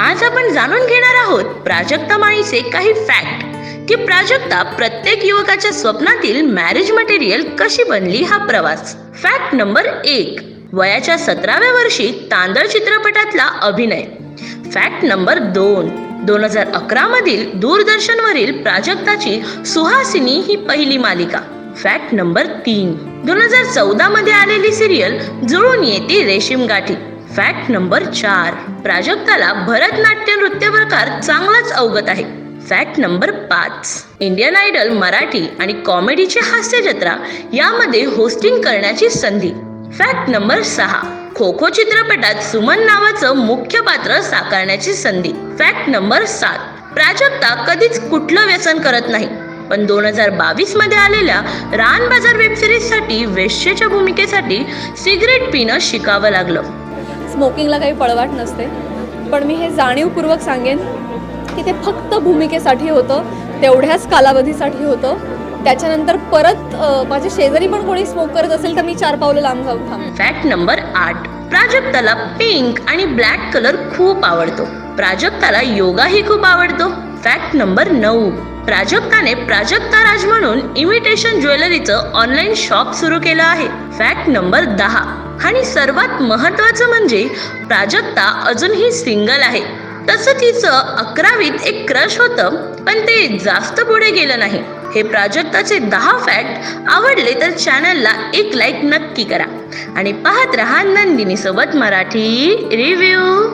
आज आपण जाणून घेणार आहोत प्राजक्ता माळीचे काही फॅक्ट की प्राजक्ता प्रत्येक युवकाच्या स्वप्नातील मॅरेज मटेरियल कशी बनली हा प्रवास. फॅक्ट नंबर एक. वयाच्या सतराव्या वर्षी तांदळ चित्रपटातला अभिनय. फॅक्ट नंबर दोन. दोन हजार अकरा मधील दूरदर्शनवरील प्राजक्ताची सुहासिनी ही पहिली मालिका. फॅक्ट नंबर तीन. दोन हजार चौदा मध्ये आलेली सिरियल जुळून येते रेशीम गाठी फॅक्ट नंबर चार. प्राजक्ताला भरतनाट्य नृत्य प्रकार चांगलाच अवगत आहे. फॅक्ट नंबर पाच. इंडियन आयडल मराठी आणि कॉमेडीची हास्य जत्रा यामध्ये होस्टिंग करण्याची संधी. फॅक्ट नंबर सहा. खो खो चित्रपटात सुमन नावाचं मुख्य पात्र साकारण्याची संधी. फॅक्ट नंबर सात. प्राजक्ता कधीच कुठलं व्यसन करत नाही. पण दोन हजार बावीसमध्ये आलेल्या रान बाजार वेबसाठी वेश्येच्या भूमिकेसाठी सिगरेट पिणं शिकावं लागलं. स्मोकिंगला काही पळवाट नसते. पण मी हे जाणीवपूर्वक सांगेन की ते फक्त भूमिकेसाठी होतं तेवढ्याच कालावधीसाठी होतं. त्याच्यानंतर परत माझ्या शेजारी पण कोणी स्मोक करत असेल तर मी चार पावलं लांब जाऊन फॅक्ट नंबर आठ. प्राजक्ताला पिंक आणि ब्लॅक कलर खूप आवडतो. प्राजक्ताला योगाही खूप आवडतो. फॅक्ट नंबर नऊ. प्राजक्ताने प्राजक्ता राज म्हणून इमिटेशन ज्वेलरीचं ऑनलाईन शॉप सुरू केलं आहे. फॅक्ट नंबर दहा. आणि सर्वात महत्वाचं म्हणजे प्राजक्ता अजूनही सिंगल आहे. तसं तिचं अकरावीत एक क्रश होतं पण ते जास्त पुढे गेलं नाही. हे प्राजक्ताचे दहा फॅक्ट आवडले तर चॅनलला एक लाईक नक्की करा. आणि पाहत रहा नंदिनी सोबत मराठी रिव्ह्यू